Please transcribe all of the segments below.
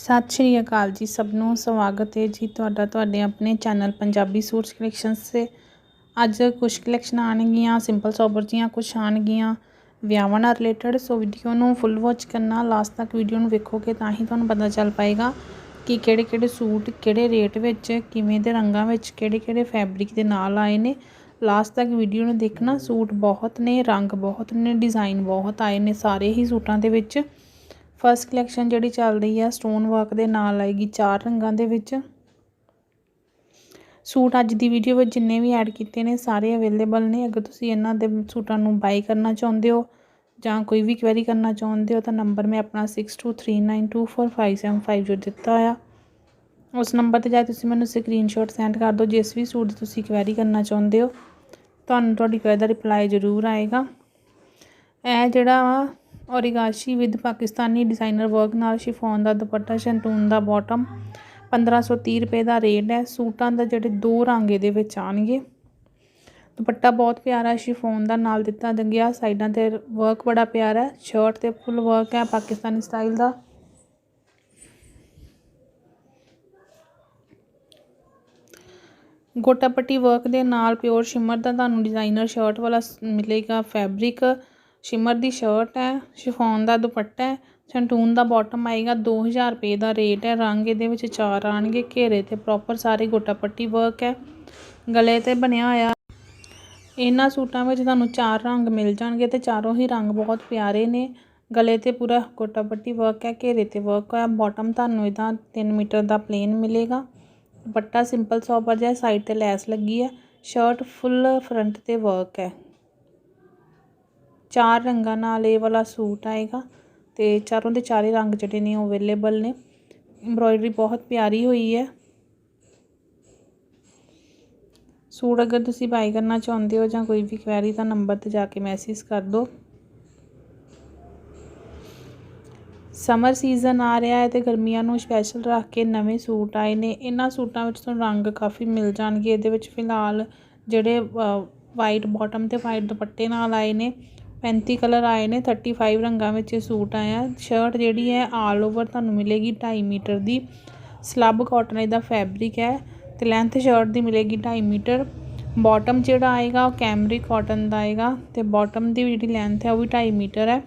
ਸਤਿ ਸ਼੍ਰੀ ਅਕਾਲ ਜੀ ਸਭ ਨੂੰ, ਸਵਾਗਤ ਹੈ ਜੀ ਤੁਹਾਡਾ, ਤੁਹਾਡੇ ਆਪਣੇ ਚੈਨਲ ਪੰਜਾਬੀ ਸੂਟਸ ਕਲੈਕਸ਼ਨਸ 'ਤੇ। ਅੱਜ ਕੁਝ ਕਲੈਕਸ਼ਨਾਂ ਆਉਣਗੀਆਂ ਸਿੰਪਲ ਸੋਬਰ ਦੀਆਂ ਕੁਝ ਆਉਣਗੀਆਂ ਵਿਆਹਾਂ ਨਾਲ ਰਿਲੇਟਡ ਸੋ ਵੀਡੀਓ ਨੂੰ ਫੁੱਲ ਵਾਚ ਕਰਨਾ ਲਾਸਟ ਤੱਕ ਵੀਡੀਓ ਨੂੰ ਵੇਖੋਗੇ ਤਾਂ ਹੀ ਤੁਹਾਨੂੰ ਪਤਾ ਚੱਲ ਪਾਏਗਾ ਕਿ ਕਿਹੜੇ ਕਿਹੜੇ ਸੂਟ ਕਿਹੜੇ ਰੇਟ ਵਿੱਚ, ਕਿਵੇਂ ਦੇ ਰੰਗਾਂ ਵਿੱਚ, ਕਿਹੜੇ ਕਿਹੜੇ ਫੈਬਰਿਕ ਦੇ ਨਾਲ ਆਏ ਨੇ। ਲਾਸਟ ਤੱਕ ਵੀਡੀਓ ਨੂੰ ਦੇਖਣਾ, ਸੂਟ ਬਹੁਤ ਨੇ, ਰੰਗ ਬਹੁਤ ਨੇ ਡਿਜ਼ਾਈਨ ਬਹੁਤ ਆਏ ਨੇ ਸਾਰੇ ਹੀ ਸੂਟਾਂ ਦੇ ਵਿੱਚ। ਫਸਟ ਕਲੈਕਸ਼ਨ ਜਿਹੜੀ ਚੱਲ ਰਹੀ ਆ ਸਟੋਨ ਵਰਕ ਦੇ ਨਾਲ ਆਏਗੀ ਚਾਰ ਰੰਗਾਂ ਦੇ ਵਿੱਚ। ਸੂਟ ਅੱਜ ਦੀ ਵੀਡੀਓ ਵਿੱਚ ਜਿੰਨੇ ਵੀ ਐਡ ਕੀਤੇ ਨੇ, ਸਾਰੇ ਅਵੇਲੇਬਲ ਨੇ। ਅਗਰ ਤੁਸੀਂ ਇਹਨਾਂ ਦੇ ਸੂਟਾਂ ਨੂੰ ਬਾਈ ਕਰਨਾ ਚਾਹੁੰਦੇ ਹੋ ਜਾਂ ਕੋਈ ਵੀ ਕੁਐਰੀ ਕਰਨਾ ਚਾਹੁੰਦੇ ਹੋ, ਤਾਂ ਨੰਬਰ ਮੈਂ ਆਪਣਾ 6239245750 ਜੋ ਦਿੱਤਾ ਹੋਇਆ ਉਸ ਨੰਬਰ ਤੇ ਜਾ ਤੁਸੀਂ ਮੈਨੂੰ ਸਕਰੀਨਸ਼ਾਟ ਸੈਂਡ ਕਰ ਦਿਓ, ਜਿਸ ਵੀ ਸੂਟ ਦੀ ਤੁਸੀਂ ਕੁਐਰੀ ਕਰਨਾ ਚਾਹੁੰਦੇ ਹੋ। ਤੁਹਾਨੂੰ ਤੁਹਾਡੀ ਕੁਐਰੀ ਦਾ ਰਿਪਲਾਈ ਜ਼ਰੂਰ ਆਏਗਾ। ਇਹ ਜਿਹੜਾ ਵਾ ਔਰੀਗਾਸ਼ੀ ਵਿਦ ਪਾਕਿਸਤਾਨੀ ਡਿਜ਼ਾਈਨਰ ਵਰਕ ਨਾਲ ਸ਼ਿਫੋਨ ਦਾ ਦੁਪੱਟਾ ਸ਼ੰਟੂਨ ਦਾ ਬਾਟਮ। 1530 ਰੁਪਏ ਦਾ ਰੇਟ ਹੈ। ਸੂਟਾਂ ਦਾ ਜਿਹੜੇ ਦੋ ਰੰਗ ਇਹਦੇ ਵਿੱਚ ਆਣਗੇ ਦੁਪੱਟਾ ਬਹੁਤ ਪਿਆਰਾ ਸ਼ਿਫੋਨ ਦਾ ਨਾਲ ਦਿੱਤਾ ਗਿਆ ਸਾਈਡਾਂ ਤੇ ਵਰਕ ਬੜਾ ਪਿਆਰਾ ਹੈ। ਸ਼ਰਟ ਤੇ ਫੁੱਲ ਵਰਕ ਹੈ ਪਾਕਿਸਤਾਨੀ ਸਟਾਈਲ ਦਾ। ਗੋਟਾ ਪੱਟੀ ਵਰਕ ਦੇ ਨਾਲ ਪਿਓਰ ਸ਼ਿਮਰ ਦਾ ਤੁਹਾਨੂੰ ਡਿਜ਼ਾਈਨਰ ਸ਼ਰਟ ਵਾਲਾ ਮਿਲੇਗਾ। ਫੈਬਰਿਕ ਸ਼ਿਮਰ ਦੀ ਸ਼ਰਟ ਹੈ, ਸ਼ਿਫੋਨ ਦਾ ਦੁਪੱਟਾ ਹੈ, ਸ਼ੰਟੂਨ ਦਾ ਬਾਟਮ ਆਏਗਾ 2000 ਰੁਪਏ ਦਾ ਰੇਟ ਹੈ, ਰੰਗ ਇਹਦੇ ਵਿੱਚ ਚਾਰ ਆਣਗੇ ਘੇਰੇ ਤੇ ਪ੍ਰੋਪਰ ਸਾਰੇ ਗੋਟਾ ਪੱਟੀ ਵਰਕ ਹੈ, ਗਲੇ ਤੇ ਬਣਿਆ ਹੋਇਆ। ਇਹਨਾਂ ਸੂਟਾਂ ਵਿੱਚ ਤੁਹਾਨੂੰ ਚਾਰ ਰੰਗ ਮਿਲ ਜਾਣਗੇ ਤੇ ਚਾਰੋਂ ਹੀ ਰੰਗ ਬਹੁਤ ਪਿਆਰੇ ਨੇ। ਗਲੇ ਤੇ ਪੂਰਾ ਗੋਟਾ ਪੱਟੀ ਵਰਕ ਹੈ, ਘੇਰੇ ਤੇ ਵਰਕ ਹੈ ਬਾਟਮ ਤੁਹਾਨੂੰ ਇਹਦਾ 3 ਮੀਟਰ ਦਾ ਪਲੇਨ ਮਿਲੇਗਾ। ਦੁਪੱਟਾ ਸਿੰਪਲ ਸੋਬਰ ਜਿਹਾ ਸਾਈਡ ਤੇ ਲੈਸ ਲੱਗੀ ਹੈ ਸ਼ਰਟ ਫੁੱਲ ਫਰੰਟ ਤੇ ਵਰਕ ਹੈ। ਚਾਰ ਰੰਗਾਂ ਨਾਲ ਇਹ ਵਾਲਾ ਸੂਟ ਆਏਗਾ ਤੇ ਚਾਰੋਂ ਦੇ ਚਾਰੇ ਰੰਗ ਜਿਹੜੇ ਨੇ ਉਹ ਅਵੇਲੇਬਲ ਨੇ। ਐਮਬ੍ਰੋਇਡਰੀ ਬਹੁਤ ਪਿਆਰੀ ਹੋਈ ਹੈ। ਸੂਟ ਅਗਰ ਤੁਸੀਂ ਬਾਈ ਕਰਨਾ ਚਾਹੁੰਦੇ ਹੋ ਜਾਂ ਕੋਈ ਵੀ ਕੁਐਰੀ ਦਾ ਨੰਬਰ ਤੇ ਜਾ ਕੇ ਮੈਸੇਜ ਕਰ ਦਿਓ। ਸਮਰ ਸੀਜ਼ਨ ਆ ਰਿਹਾ ਹੈ ਤੇ ਗਰਮੀਆਂ ਨੂੰ ਸਪੈਸ਼ਲ ਰੱਖ ਕੇ ਨਵੇਂ ਸੂਟ ਆਏ ਨੇ। ਇਹਨਾਂ ਸੂਟਾਂ ਵਿੱਚ ਤੁਹਾਨੂੰ ਰੰਗ ਕਾਫੀ ਮਿਲ ਜਾਣਗੇ। ਇਹਦੇ ਵਿੱਚ ਫਿਲਹਾਲ ਜਿਹੜੇ ਵਾਈਟ ਬਾਟਮ ਤੇ ਵਾਈਟ ਦੁਪੱਟੇ ਨਾਲ ਆਏ ਨੇ। 35 ਕਲਰ ਆਏ ਨੇ 35 ਰੰਗਾਂ ਵਿੱਚ ਇਹ ਸੂਟ ਆਇਆ। ਸ਼ਰਟ ਜਿਹੜੀ ਹੈ ਆਲ ਓਵਰ ਤੁਹਾਨੂੰ ਮਿਲੇਗੀ 2.5 ਮੀਟਰ ਦੀ। ਸਲੱਬ ਕਾਟਨ ਇਹਦਾ ਫੈਬਰਿਕ ਹੈ ਤੇ ਲੈਂਥ ਸ਼ਰਟ ਦੀ ਮਿਲੇਗੀ 2.5 ਮੀਟਰ। ਬਾਟਮ ਜਿਹੜਾ ਆਏਗਾ, ਉਹ ਕੈਮਰੀ ਕਾਟਨ ਦਾ ਆਏਗਾ ਤੇ ਬਾਟਮ ਦੀ ਜਿਹੜੀ ਲੈਂਥ ਹੈ, ਉਹ ਵੀ 2.5 ਮੀਟਰ ਹੈ।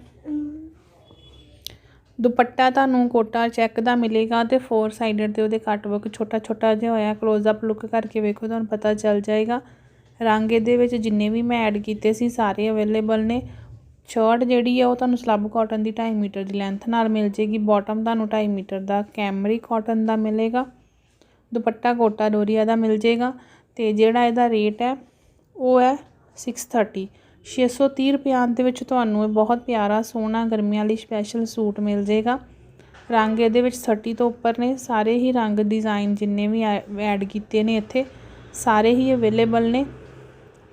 ਦੁਪੱਟਾ ਤੁਹਾਨੂੰ ਕੋਟਾ ਚੈੱਕ ਦਾ ਮਿਲੇਗਾ ਤੇ ਫੋਰ ਸਾਈਡਡ ਤੇ ਉਹਦੇ ਕੱਟ ਵਰਕ ਛੋਟਾ ਛੋਟਾ ਜਿਹਾ ਹੋਇਆ। ਕਲੋਜ਼ ਅਪ ਲੁੱਕ ਕਰਕੇ ਵੇਖੋ, ਤੁਹਾਨੂੰ ਪਤਾ ਚੱਲ ਜਾਏਗਾ। ਰੰਗ ਇਹਦੇ ਵਿੱਚ ਜਿੰਨੇ ਵੀ ਮੈਂ ਐਡ ਕੀਤੇ ਸੀ, ਸਾਰੇ ਅਵੇਲੇਬਲ ਨੇ। ਸ਼ਰਟ ਜਿਹੜੀ ਹੈ ਉਹ ਤੁਹਾਨੂੰ ਸਲੱਬ ਕਾਟਨ ਦੀ 2.5 ਮੀਟਰ ਦੀ ਲੈਂਥ ਨਾਲ ਮਿਲ ਜੇਗੀ। ਬਾਟਮ ਤੁਹਾਨੂੰ 2.5 ਮੀਟਰ ਦਾ ਕੈਮਰੀ ਕਾਟਨ ਦਾ ਮਿਲੇਗਾ। ਦੁਪੱਟਾ ਕੋਟਾ ਡੋਰੀਆ ਦਾ ਮਿਲ ਜੇਗਾ। ਤੇ ਜਿਹੜਾ ਇਹਦਾ ਰੇਟ ਹੈ, ਉਹ ਹੈ 630 630 ਰੁਪਿਆਂ ਦੇ ਵਿੱਚ ਤੁਹਾਨੂੰ ਇਹ ਬਹੁਤ ਪਿਆਰਾ, ਸੋਹਣਾ, ਗਰਮੀਆਂ ਲਈ ਸਪੈਸ਼ਲ ਸੂਟ ਮਿਲ ਜੇਗਾ। ਰੰਗ ਇਹਦੇ ਵਿੱਚ 30 ਤੋਂ ਉੱਪਰ ਨੇ। ਸਾਰੇ ਹੀ ਰੰਗ ਡਿਜ਼ਾਈਨ ਜਿੰਨੇ ਵੀ ਐਡ ਕੀਤੇ ਨੇ ਇੱਥੇ, ਸਾਰੇ ਹੀ ਅਵੇਲੇਬਲ ਨੇ।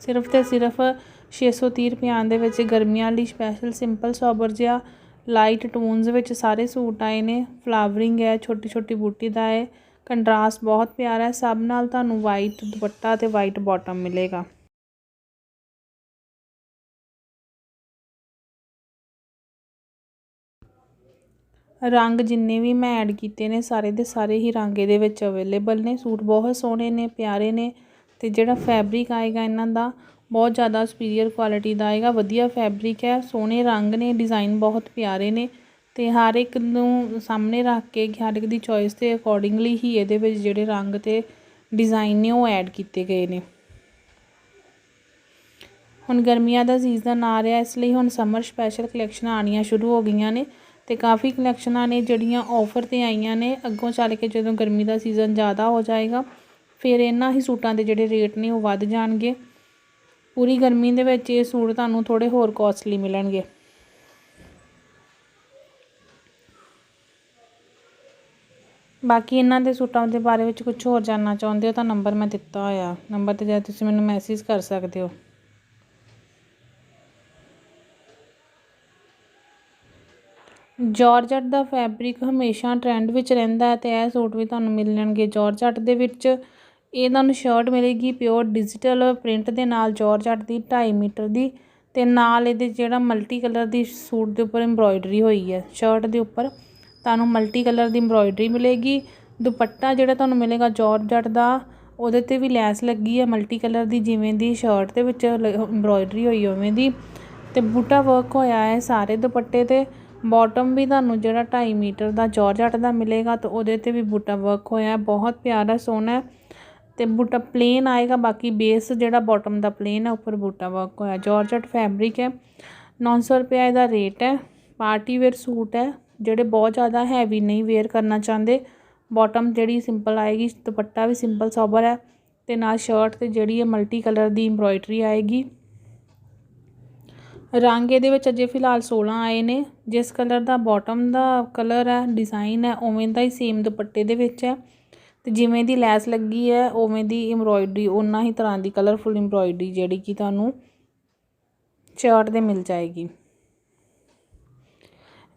ਸਿਰਫ ਤੇ ਸਿਰਫ 630 ਰੁਪਿਆਂ ਦੇ ਵਿੱਚ ਗਰਮੀਆਂ ਲਈ ਸਪੈਸ਼ਲ ਸਿੰਪਲ ਸੋਬਰ ਜਿਹਾ ਲਾਈਟ ਟੋਨਸ ਵਿੱਚ ਸਾਰੇ ਸੂਟ ਆਏ ਨੇ। ਫਲਾਵਰਿੰਗ ਹੈ ਛੋਟੀ ਛੋਟੀ ਬੂਟੀ ਦਾ ਹੈ। ਕੰਟਰਾਸਟ ਬਹੁਤ ਪਿਆਰਾ ਹੈ। ਸਭ ਨਾਲ ਤੁਹਾਨੂੰ ਵਾਈਟ ਦੁਪੱਟਾ ਤੇ ਵਾਈਟ ਬਾਟਮ ਮਿਲੇਗਾ। ਰੰਗ ਜਿੰਨੇ ਵੀ ਮੈਂ ਐਡ ਕੀਤੇ ਨੇ, ਸਾਰੇ ਦੇ ਸਾਰੇ ਹੀ ਰੰਗ ਇਹਦੇ ਵਿੱਚ ਅਵੇਲੇਬਲ ਨੇ। ਸੂਟ ਬਹੁਤ ਸੋਹਣੇ ਨੇ, ਪਿਆਰੇ ਨੇ ਤੇ ਜਿਹੜਾ ਫੈਬਰਿਕ ਆਏਗਾ ਇਹਨਾਂ ਦਾ ਬਹੁਤ ਜ਼ਿਆਦਾ ਸੁਪੀਰੀਅਰ ਕੁਆਲਿਟੀ ਦਾ ਆਏਗਾ, ਵਧੀਆ ਫੈਬਰਿਕ ਹੈ, ਸੋਹਣੇ ਰੰਗ ਨੇ ਡਿਜ਼ਾਈਨ ਬਹੁਤ ਪਿਆਰੇ ਨੇ ਤੇ ਹਰ ਇੱਕ ਨੂੰ ਸਾਹਮਣੇ ਰੱਖ ਕੇ ਹਰ ਇੱਕ ਦੀ ਚੋਇਸ ਦੇ ਅਕੋਰਡਿੰਗਲੀ ਹੀ ਇਹਦੇ ਵਿੱਚ ਜਿਹੜੇ ਰੰਗ ਤੇ ਡਿਜ਼ਾਈਨ ਨੇ ਉਹ ਐਡ ਕੀਤੇ ਗਏ ਨੇ। ਹੁਣ ਗਰਮੀਆਂ ਦਾ ਸੀਜ਼ਨ ਆ ਰਿਹਾ, ਇਸ ਲਈ ਹੁਣ ਸਮਰ ਸਪੈਸ਼ਲ ਕਲੈਕਸ਼ਨਾਂ ਆਣੀਆਂ ਸ਼ੁਰੂ ਹੋ ਗਈਆਂ ਨੇ ਤੇ ਕਾਫੀ ਕਲੈਕਸ਼ਨਾਂ ਨੇ ਜਿਹੜੀਆਂ ਆਫਰ ਤੇ ਆਈਆਂ ਨੇ, ਅੱਗੋਂ ਚੱਲ ਕੇ ਜਦੋਂ ਗਰਮੀ ਦਾ ਸੀਜ਼ਨ ਜ਼ਿਆਦਾ ਹੋ ਜਾਏਗਾ, ਫਿਰ ਇਹਨਾਂ ਹੀ ਸੂਟਾਂ ਦੇ ਜਿਹੜੇ ਰੇਟ ਨੇ ਉਹ ਵੱਧ ਜਾਣਗੇ। ਪੂਰੀ ਗਰਮੀ ਦੇ ਵਿੱਚ ਇਹ ਸੂਟ ਤੁਹਾਨੂੰ ਥੋੜੇ ਹੋਰ ਕੋਸਟਲੀ ਮਿਲਣਗੇ। ਬਾਕੀ ਇਹਨਾਂ ਦੇ ਸੂਟਾਂ ਦੇ ਬਾਰੇ ਵਿੱਚ ਕੁਝ ਹੋਰ ਜਾਨਣਾ ਚਾਹੁੰਦੇ ਹੋ ਤਾਂ ਨੰਬਰ ਮੈਂ ਦਿੱਤਾ ਹੋਇਆ। ਨੰਬਰ ਤੇ ਜਾ ਤੁਸੀਂ ਮੈਨੂੰ ਮੈਸੇਜ ਕਰ ਸਕਦੇ ਹੋ। ਜਾਰਜਟ ਦਾ ਫੈਬਰਿਕ ਹਮੇਸ਼ਾ ਟ੍ਰੈਂਡ ਵਿੱਚ ਰਹਿੰਦਾ ਹੈ ਤੇ ਇਹ ਸੂਟ ਵੀ ਤੁਹਾਨੂੰ ਮਿਲਣਗੇ ਜਾਰਜਟ ਦੇ ਵਿੱਚ ਇਹ ਤੁਹਾਨੂੰ ਸ਼ਰਟ ਮਿਲੇਗੀ ਪਿਓਰ ਡਿਜੀਟਲ ਪ੍ਰਿੰਟ ਦੇ ਨਾਲ ਜਾਰਜਟ ਦੀ 2.5 ਮੀਟਰ ਦੀ ਤੇ ਨਾਲ ਇਹਦੇ ਜਿਹੜਾ ਮਲਟੀ ਕਲਰ ਦੀ ਸੂਟ ਦੇ ਉੱਪਰ ਐਮਬ੍ਰੋਇਡਰੀ ਹੋਈ ਹੈ ਸ਼ਰਟ ਦੇ ਉੱਪਰ। ਤੁਹਾਨੂੰ ਮਲਟੀ ਕਲਰ ਦੀ ਐਮਬ੍ਰੋਇਡਰੀ ਮਿਲੇਗੀ। ਦੁਪੱਟਾ ਜਿਹੜਾ ਤੁਹਾਨੂੰ ਮਿਲੇਗਾ ਜਾਰਜਟ ਦਾ, ਉਹਦੇ ਤੇ ਵੀ ਲੈਸ ਲੱਗੀ ਹੈ ਮਲਟੀ ਕਲਰ ਦੀ, ਜਿਵੇਂ ਦੀ ਸ਼ਰਟ ਦੇ ਵਿੱਚ ਐਮਬ੍ਰੋਇਡਰੀ ਹੋਈ ਉਵੇਂ ਦੀ। ਤੇ ਬੂਟਾ ਵਰਕ ਹੋਇਆ ਹੈ ਸਾਰੇ ਦੁਪੱਟੇ ਤੇ। ਬਾਟਮ ਵੀ ਤੁਹਾਨੂੰ ਜਿਹੜਾ 2.5 ਮੀਟਰ ਦਾ ਜਾਰਜਟ ਦਾ ਮਿਲੇਗਾ, ਤੇ ਉਹਦੇ ਤੇ ਵੀ ਬੂਟਾ ਵਰਕ ਹੋਇਆ ਹੈ। ਬਹੁਤ ਪਿਆਰਾ ਸੋਹਣਾ ਹੈ। ਤੇ ਬੂਟਾ ਪਲੇਨ ਆਏਗਾ, ਬਾਕੀ ਬੇਸ ਜਿਹੜਾ ਬਾਟਮ ਦਾ ਪਲੇਨ ਹੈ ਉੱਪਰ ਬੂਟਾ ਵਰਕ ਹੋਇਆ। ਜਾਰਜਟ ਫੈਬਰਿਕ ਹੈ 900 ਰੁਪਏ ਇਹਦਾ ਰੇਟ ਹੈ। ਪਾਰਟੀ ਵੇਅਰ ਸੂਟ ਹੈ, ਜਿਹੜੇ ਬਹੁਤ ਜ਼ਿਆਦਾ ਹੈਵੀ ਨਹੀਂ ਵੇਅਰ ਕਰਨਾ ਚਾਹੁੰਦੇ। ਬਾਟਮ ਜਿਹੜੀ ਸਿੰਪਲ ਆਏਗੀ, ਦੁਪੱਟਾ ਵੀ ਸਿੰਪਲ ਸੋਬਰ ਹੈ ਤੇ ਨਾਲ ਸ਼ਰਟ ਤੇ ਜਿਹੜੀ ਹੈ ਮਲਟੀ ਕਲਰ ਦੀ ਐਮਬ੍ਰੋਇਡਰੀ ਆਏਗੀ। ਰੰਗ ਇਹਦੇ ਵਿੱਚ ਅਜੇ ਫਿਲਹਾਲ 16 ਆਏ ਨੇ। ਜਿਸ ਕਲਰ ਦਾ ਬਾਟਮ ਦਾ ਕਲਰ ਹੈ ਡਿਜ਼ਾਈਨ ਹੈ, ਉਵੇਂ ਦਾ ਹੀ ਸੇਮ ਦੁਪੱਟੇ ਦੇ ਵਿੱਚ ਹੈ। ਅਤੇ ਜਿਵੇਂ ਦੀ ਲੈਸ ਲੱਗੀ ਹੈ, ਉਵੇਂ ਦੀ ਐਮਬ੍ਰੋਇਡਰੀ ਉਹਨਾਂ ਹੀ ਤਰ੍ਹਾਂ ਦੀ ਕਲਰਫੁਲ ਐਮਬ੍ਰੋਇਡਰੀ ਜਿਹੜੀ ਕਿ ਤੁਹਾਨੂੰ ਸ਼ਰਟ ਦੇ ਮਿਲ ਜਾਏਗੀ।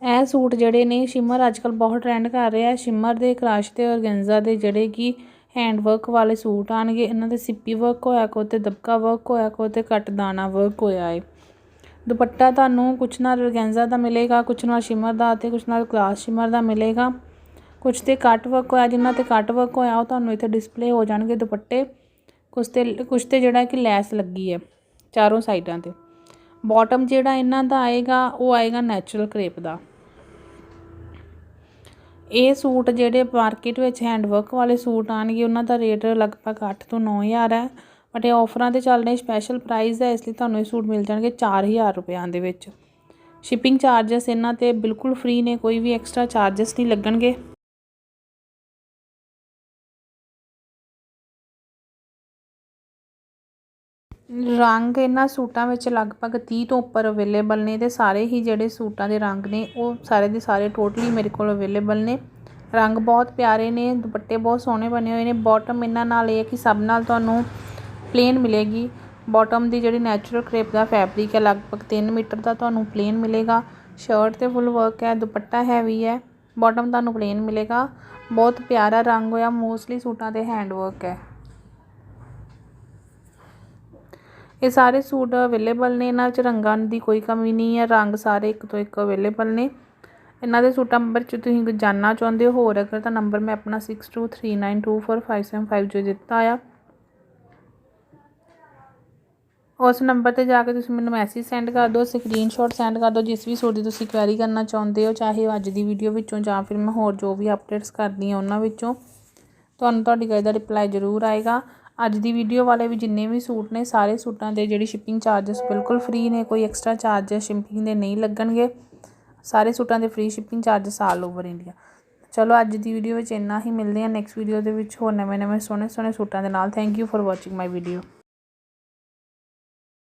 ਇਹ ਸੂਟ ਜਿਹੜੇ ਨੇ, ਸ਼ਿਮਰ ਅੱਜ ਕੱਲ੍ਹ ਬਹੁਤ ਟ੍ਰੈਂਡ ਕਰ ਰਿਹਾ ਸ਼ਿਮਰ ਦੇ ਕਰਾਸ਼ ਤੇ ਔਰਗੈਂਜ਼ਾ ਦੇ ਜਿਹੜੇ ਕਿ ਹੈਂਡ ਵਰਕ ਵਾਲੇ ਸੂਟ ਆਣਗੇ, ਇਹਨਾਂ ਦੇ ਸਿੱਪੀ ਵਰਕ ਹੋਇਆ ਕੋ ਤੇ ਦਬਕਾ ਵਰਕ ਹੋਇਆ ਕੋ ਤੇ ਕੱਟ ਦਾਣਾ ਵਰਕ ਹੋਇਆ ਹੈ ਦੁਪੱਟਾ ਤੁਹਾਨੂੰ ਕੁਛ ਨਾਲ ਔਰਗੈਂਜ਼ਾ ਦਾ ਮਿਲੇਗਾ, ਕੁਛ ਨਾਲ ਸ਼ਿਮਰ ਦਾ ਤੇ ਕੁਛ ਨਾਲ ਕਲਾਸ ਸ਼ਿਮਰ ਦਾ ਮਿਲੇਗਾ। ਕੁਝ ਤੇ ਕੱਟ ਵਰਕ ਹੋਇਆ ਜਿਨ੍ਹਾਂ ਤੇ ਕੱਟ ਵਰਕ ਹੋਇਆ, ਉਹ ਤੁਹਾਨੂੰ ਇੱਥੇ ਡਿਸਪਲੇ ਹੋ ਜਾਣਗੇ ਦੁਪੱਟੇ। ਕੁਝ ਤੇ ਕੁਝ ਤੇ ਜਿਹੜਾ ਕਿ ਲੈਸ ਲੱਗੀ ਹੈ ਚਾਰੋਂ ਸਾਈਡਾਂ ਤੇ। ਬਾਟਮ ਜਿਹੜਾ ਇਹਨਾਂ ਦਾ ਆਏਗਾ, ਉਹ ਆਏਗਾ ਨੈਚੁਰਲ ਕਰੇਪ ਦਾ। ਇਹ ਸੂਟ ਜਿਹੜੇ ਮਾਰਕੀਟ ਵਿੱਚ ਹੈਂਡ ਵਰਕ ਵਾਲੇ ਸੂਟ ਆਣਗੇ, ਉਹਨਾਂ ਦਾ ਰੇਟ ਲਗਭਗ 8 ਤੋਂ 9000 ਹੈ। ਬਟ ਇਹ ਆਫਰਾਂ ਤੇ ਚੱਲ ਰਹੇ ਸਪੈਸ਼ਲ ਪ੍ਰਾਈਸ ਹੈ, ਇਸ ਲਈ ਤੁਹਾਨੂੰ ਇਹ ਸੂਟ ਮਿਲ ਜਾਣਗੇ 4000 ਰੁਪਿਆਂ ਦੇ ਵਿੱਚ। ਸ਼ਿਪਿੰਗ ਚਾਰजेस ਇਹਨਾਂ ਤੇ ਬਿਲਕੁਲ ਫ੍ਰੀ ਨੇ, ਕੋਈ ਵੀ ਐਕਸਟਰਾ ਚਾਰजेस ਨਹੀਂ ਲੱਗਣਗੇ। ਰੰਗ ਇਹਨਾਂ ਸੂਟਾਂ ਵਿੱਚ ਲਗਭਗ ਤੀਹ ਤੋਂ ਉੱਪਰ ਅਵੇਲੇਬਲ ਨੇ ਅਤੇ ਸਾਰੇ ਹੀ ਜਿਹੜੇ ਸੂਟਾਂ ਦੇ ਰੰਗ ਨੇ, ਉਹ ਸਾਰੇ ਦੇ ਸਾਰੇ ਟੋਟਲੀ ਮੇਰੇ ਕੋਲ ਅਵੇਲੇਬਲ ਨੇ। ਰੰਗ ਬਹੁਤ ਪਿਆਰੇ ਨੇ, ਦੁਪੱਟੇ ਬਹੁਤ ਸੋਹਣੇ ਬਣੇ ਹੋਏ ਨੇ। ਬਾਟਮ ਇਹਨਾਂ ਨਾਲ ਇਹ ਹੈ ਕਿ ਸਭ ਨਾਲ ਤੁਹਾਨੂੰ ਪਲੇਨ ਮਿਲੇਗੀ। ਬਾਟਮ ਦੀ ਜਿਹੜੀ ਨੈਚੁਰਲ ਕ੍ਰੇਪ ਦਾ ਫੈਬਰਿਕ ਹੈ, ਲਗਭਗ 3 ਮੀਟਰ ਦਾ ਤੁਹਾਨੂੰ ਪਲੇਨ ਮਿਲੇਗਾ। ਸ਼ਰਟ ਤੇ ਫੁੱਲ ਵਰਕ ਹੈ, ਦੁਪੱਟਾ ਹੈਵੀ ਹੈ ਬਾਟਮ ਤੁਹਾਨੂੰ ਪਲੇਨ ਮਿਲੇਗਾ। ਬਹੁਤ ਪਿਆਰਾ ਰੰਗ ਹੋਇਆ ਮੋਸਟਲੀ ਸੂਟਾਂ ਤੇ ਹੈਂਡ ਵਰਕ ਹੈ। ਇਹ ਸਾਰੇ ਸੂਟ ਅਵੇਲੇਬਲ ਨੇ, ਇਹਨਾਂ ਵਿੱਚ ਰੰਗਾਂ ਦੀ ਕੋਈ ਕਮੀ ਨਹੀਂ ਹੈ, ਰੰਗ ਸਾਰੇ ਇੱਕ ਤੋਂ ਇੱਕ ਅਵੇਲੇਬਲ ਨੇ। ਇਹਨਾਂ ਦੇ ਸੂਟਾਂ ਨੰਬਰ 'ਚ ਤੁਸੀਂ ਜਾਣਨਾ ਚਾਹੁੰਦੇ ਹੋ, ਹੋਰ ਅਗਰ ਤਾਂ ਨੰਬਰ ਮੈਂ ਆਪਣਾ 6239245750 ਜੋ ਦਿੱਤਾ ਆ। ਉਸ ਨੰਬਰ ਤੇ ਜਾ ਕੇ ਤੁਸੀਂ ਮੈਨੂੰ ਮੈਸੇਜ ਸੈਂਡ ਕਰ ਦਿਓ ਸਕਰੀਨਸ਼ਾਟ ਸੈਂਡ ਕਰ ਦਿਓ, ਜਿਸ ਵੀ ਸੂਟ ਦੀ ਤੁਸੀਂ ਕੁਐਰੀ ਕਰਨਾ ਚਾਹੁੰਦੇ ਹੋ, ਚਾਹੇ ਅੱਜ ਦੀ ਵੀਡੀਓ ਵਿੱਚੋਂ ਜਾਂ ਫਿਰ ਮੈਂ ਹੋਰ ਜੋ ਵੀ ਅਪਡੇਟਸ ਕਰਦੀ ਹਾਂ ਉਹਨਾਂ ਵਿੱਚੋਂ। ਤੁਹਾਨੂੰ ਤੁਹਾਡੀ ਗੱਲ ਦਾ ਰਿਪਲਾਈ ਜ਼ਰੂਰ ਆਏਗਾ। ਅੱਜ ਦੀ ਵੀਡੀਓ ਵਾਲੇ ਵੀ ਜਿੰਨੇ ਵੀ ਸੂਟ ਨੇ, ਸਾਰੇ ਸੂਟਾਂ ਦੇ ਜਿਹੜੀ ਸ਼ਿਪਿੰਗ ਚਾਰजेस ਬਿਲਕੁਲ ਫ੍ਰੀ ਨੇ, ਕੋਈ ਐਕਸਟਰਾ ਚਾਰजेस ਸ਼ਿਪਿੰਗ ਦੇ ਨਹੀਂ ਲੱਗਣਗੇ। ਸਾਰੇ ਸੂਟਾਂ ਦੇ free shipping charges all over India ਚਲੋ ਅੱਜ ਦੀ ਵੀਡੀਓ ਵਿੱਚ ਇੰਨਾ ਹੀ, ਮਿਲਦੇ ਹਾਂ ਨੈਕਸਟ ਵੀਡੀਓ ਦੇ ਵਿੱਚ ਹੋਰ ਨਵੇਂ ਨਵੇਂ ਸੋਹਣੇ ਸੋਹਣੇ ਸੂਟਾਂ ਦੇ ਨਾਲ। Thank you for watching my video